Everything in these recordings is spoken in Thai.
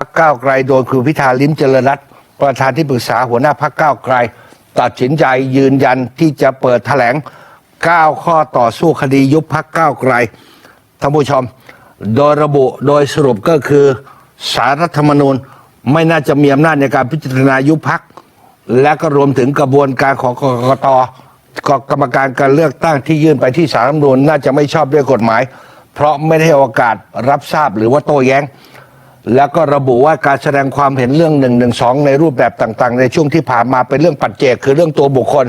พรรคก้าวไกลโดยคุณพิธาลิ้มเจริญรัตน์ประธานที่ปรึกษาหัวหน้าพักก้าวไกล ตัดสินใจยืนยันที่จะเปิดแถลง 9 ข้อต่อสู้คดียุบพักก้าวไกลท่านผู้ชม โดยระบุโดยสรุปก็คือสารรัฐธรรมนูญไม่น่าจะมีอำนาจในการพิจารณายุบพัก และก็รวมถึงกระบวนการของกกตกกรรมการการเลือกตั้งที่ยื่นไปที่สารรัฐธรรมนูญน่าจะไม่ชอบด้วยกฎหมาย เพราะไม่ได้โอกาสรับทราบหรือว่าโต้แย้ง แล้วก็ระบุว่าการแสดงความเห็นเรื่อง1นึในรูปแบบต่างๆ ในช่วงที่ผ่านมาเป็นเรื่องปัจเจกคือเรื่องตัวบุคคล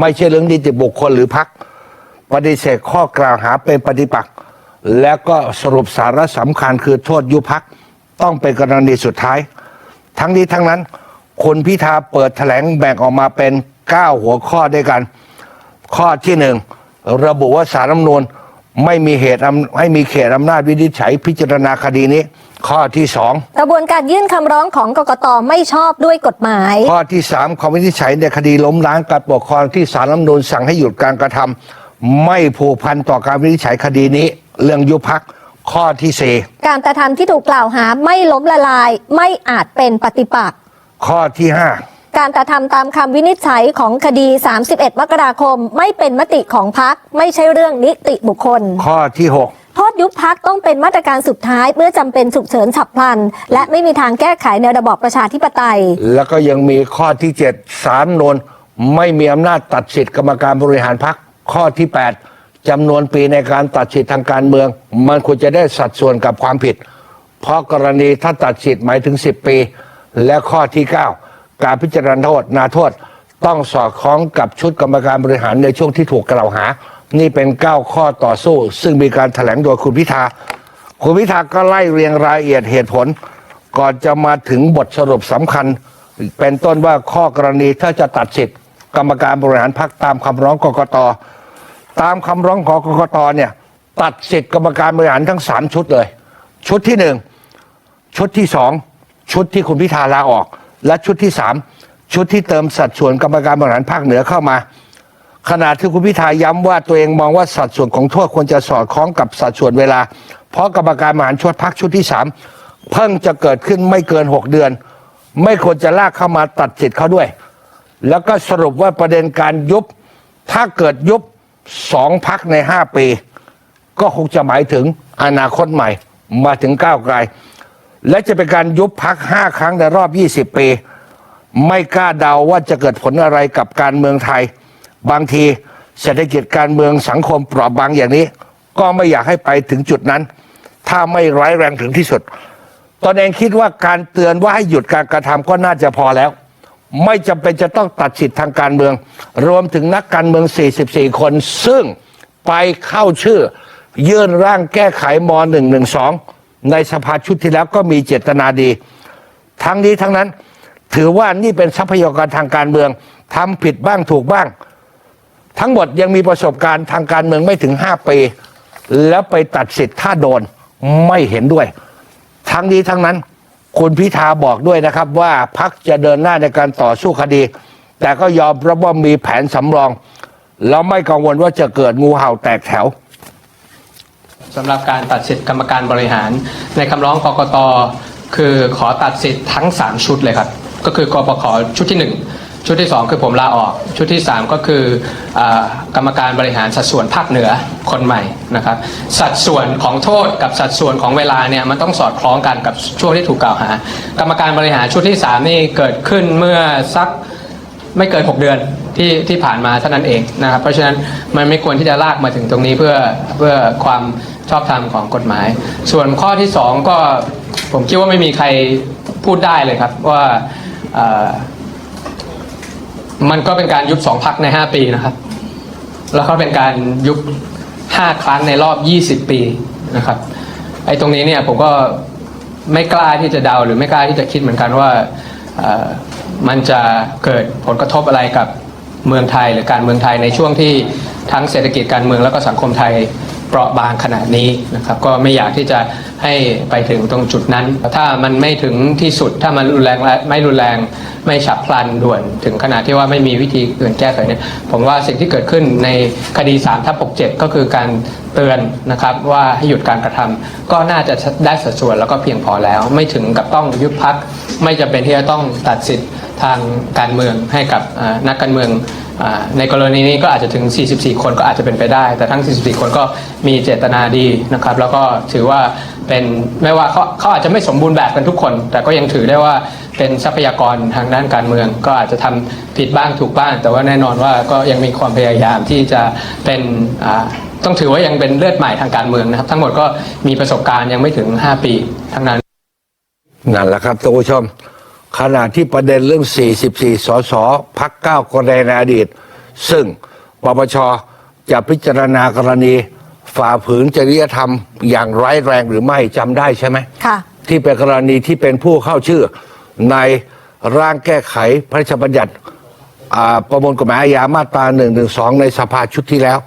ไม่ใช่เรื่องนิติบุคคลหรือพักปฏิเสธข้อกล่าวหาเป็นปฏิปักษ์แล้วก็สรุปสาระสำคัญคือโทษยุพักต้องเป็นกรณีสุดท้าย ทั้งนี้ทั้งนั้นคุณพิธาเปิดแถลงแบ่งออกมาเป็น 9 หัวข้อด้วยกัน ข้อที่หนึ่งระบุว่าสารรัฐมนูญ ไม่มีเหตุอำให้มีเขตอำนาจวินิจฉัยพิจารณาคดีนี้ ข้อที่สองกระบวนการยื่นคำร้องของกกตไม่ชอบด้วยกฎหมาย ข้อที่สามความวินิจฉัยในคดีล้มล้างการปกครองที่สารรัฐธรรมนูญสั่งให้หยุดการกระทำไม่ผูกพันต่อการวินิจฉัยคดีนี้ เรื่องยุบพักข้อที่สี่การกระทำที่ถูกกล่าวหาไม่ล้มละลายไม่อาจเป็นปฏิปักษ์ข้อที่ห้า การกระทำตามคำวินิจฉัยของคดี 31 มกราคม ไม่เป็นมติของพักไม่ใช่เรื่องนิติบุคคล ข้อที่หกโทษยุบพักต้องเป็นมาตรการสุดท้ายเมื่อจำเป็นฉุกเฉินฉับพลัน และไม่มีทางแก้ไขในระบอบประชาธิปไตย แล้วก็ยังมีข้อที่เจ็ดสารนนไม่มีอำนาจตัดสิทธิกรรมการบริหารพักข้อที่แปดจำนวนปีในการตัดสิทธิทางการเมือง มันควรจะได้สัดส่วนกับความผิด เพราะกรณีถ้าตัดสิทธิ์หมายถึง 10 ปี และข้อที่ 9 การพิจารณาโทษนาโทษต้องสอดคล้องกับชุดกรรมการบริหารในช่วงที่ถูกกล่าวหา นี่เป็น 9 ข้อต่อสู้ ซึ่งมีการแถลงโดยคุณพิธา คุณพิธาก็ไล่เรียงรายละเอียดเหตุผล ก่อนจะมาถึงบทสรุปสำคัญ เป็นต้นว่าข้อกรณีถ้าจะตัดสิทธิ์กรรมการบริหารพักตามคำร้องกกตตามคำร้องของกกตเนี่ยตัดสิทธิ์กรรมการบริหารทั้งสามชุดเลย ชุดที่หนึ่งชุดที่สองชุดที่คุณพิธาลาออก และชุดที่สามชุดที่เติมสัดส่วนกรรมการบริหารภาคเหนือเข้ามา ขณะที่คุณพิธาย้ำว่าตัวเองมองว่าสัดส่วนของโทษควรจะสอดคล้องกับสัดส่วนเวลา เพราะกรรมการบริหารชุดพักชุดที่สามเพิ่งจะเกิดขึ้นไม่เกินหกเดือน ไม่ควรจะลากเข้ามาตัดสิทธิ์เขาด้วย แล้วก็สรุปว่าประเด็นการยุบ ถ้าเกิดยุบสองพักในห้าปี ก็คงจะหมายถึงอนาคตใหม่มาถึงก้าวไกล และจะเป็นการยุบพักห้าครั้งในรอบ 20 ปี ไม่กล้าเดาว่าจะเกิดผลอะไรกับการเมืองไทย บางทีเศรษฐกิจการเมืองสังคมเปราะบางอย่างนี้ ก็ไม่อยากให้ไปถึงจุดนั้น ถ้าไม่ร้ายแรงถึงที่สุด ตนเองคิดว่าการเตือนว่าให้หยุดการกระทำก็น่าจะพอแล้ว ไม่จำเป็นจะต้องตัดสิทธิ์ทางการเมือง รวมถึงนักการเมือง 44 คน ซึ่งไปเข้าชื่อ ยื่นร่างแก้ไขม .112 ในสภาชุดที่แล้วก็มีเจตนาดี ทั้งนี้ทั้งนั้น ถือว่านี่เป็นทรัพยากรทางการเมืองทำผิดบ้างถูกบ้าง ทั้งหมดยังมีประสบการณ์ทางการเมืองไม่ถึง 5 ปี แล้วไปตัดสิทธิ์ถ้าโดนไม่เห็นด้วย ทั้งนี้ทั้งนั้น คุณพิธาบอกด้วยนะครับว่าพักจะเดินหน้าในการต่อสู้คดี แต่ก็ยอมรับว่ามีแผนสำรอง แล้วไม่กังวลว่าจะเกิดงูเห่าแตกแถว สำหรับการตัดสิทธิ์กรรมการบริหาร ในคำร้องกกตคือขอตัดสิทธิ์ทั้ง 3 ชุดเลยครับ ก็คือกปขชุดที่ 1 ชุดที่ 2 คือผมลาออก ชุดที่ 3 ก็คืออกรรมการบริหารสัดส่วนภาคเหนือคนใหม่นะครับ สัดส่วนของโทษกับสัดส่วนของเวลาเนี่ยมันต้องสอดคล้องกันกับช่วงที่ถูกกล่าวหา กรรมการบริหารชุดที่ 3 นี่เกิดขึ้นเมื่อสักไม่เกิน 6 เดือนที่ที่ผ่านมาเท่านั้นเองนะครับ เพราะฉะนั้นมันไม่ควรที่จะลากมาถึงตรงนี้เพื่อเพื่อความ ชอบธรรมของกฎหมาย ส่วนข้อที่ 2 ก็ผมคิดว่าไม่มีใครพูดได้เลยครับว่ามันก็เป็นการยุบสองพักใน 5 ปีนะครับ แล้วก็เป็นการยุบ 5 ครั้งในรอบ 20 ปีนะครับไอ้ตรงนี้เนี่ยผมก็ไม่กล้าที่จะเดาหรือไม่กล้าที่จะคิดเหมือนกันว่ามันจะเกิดผลกระทบอะไรกับเมืองไทยหรือการเมืองไทยในช่วงที่ทั้งเศรษฐกิจการเมืองแล้วก็สังคมไทย เปราะบางขนาดนี้นะครับก็ไม่อยากที่จะให้ไปถึงตรงจุดนั้น ถ้ามันไม่ถึงที่สุดถ้ามันรุนแรงและไม่รุนแรงไม่ฉับพลันด่วนถึงขนาดที่ว่าไม่มีวิธีอื่นแก้ไขเนี่ยผมว่าสิ่งที่เกิดขึ้นในคดี3ทับ67 ก็คือการเตือนนะครับว่าให้หยุดการกระทำก็น่าจะได้สัดส่วนแล้วก็เพียงพอแล้ว ไม่ถึงกับต้องยุบพัก ไม่จำเป็นที่จะต้องตัดสิทธิ์ทางการเมืองให้กับนักการเมือง ในกรณีนี้ก็อาจจะถึง 44 คนก็อาจจะเป็นไปได้ แต่ทั้ง 44 คนก็มีเจตนาดีนะครับ แล้วก็ถือว่าเป็นไม่ว่าเขาเขาอาจจะไม่สมบูรณ์แบบกันทุกคน แต่ก็ยังถือได้ว่าเป็นทรัพยากรทางด้านการเมือง ก็อาจจะทำผิดบ้างถูกบ้าง แต่ว่าแน่นอนว่าก็ยังมีความพยายามที่จะเป็นต้องถือว่ายังเป็นเลือดใหม่ทางการเมืองนะครับ ทั้งหมดก็มีประสบการณ์ยังไม่ถึง 5 ปีทั้งนั้นนั่นแหละครับท่านผู้ชม ขณะที่ประเด็นเรื่อง 44 สสพักเก้าวกรณีในอดีต ซึ่งปปชจะพิจารณากรณีฝ่าฝืนจริยธรรมอย่างร้ายแรงหรือไม่จำได้ใช่ไหมค่ะ ที่เป็นกรณีที่เป็นผู้เข้าชื่อ ในร่างแก้ไขพระราชบัญญัติอ่าประมวลกฎหมายอาญามาตรา1นึในสภาชุดที่แล้ว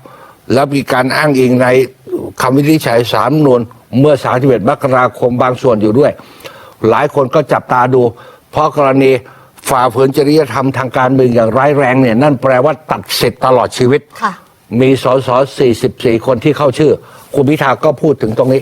แล้วมีการอ้างอิงในคำวินิจฉัยสามนวนเมื่อ 31มกราคมบางส่วนอยู่ด้วย หลายคนก็จับตาดูเพ ราะกรณีฝ่าฝืนจริยธรรมทางการเมืองอย่างร้ายแรงเนี่ยนั่นแปลว่าตัดสิทธิ์ตลอดชีวิต ค่ะ มีสส44 คนที่เข้าชื่อ คุณพิธาก็พูดถึงตรงนี้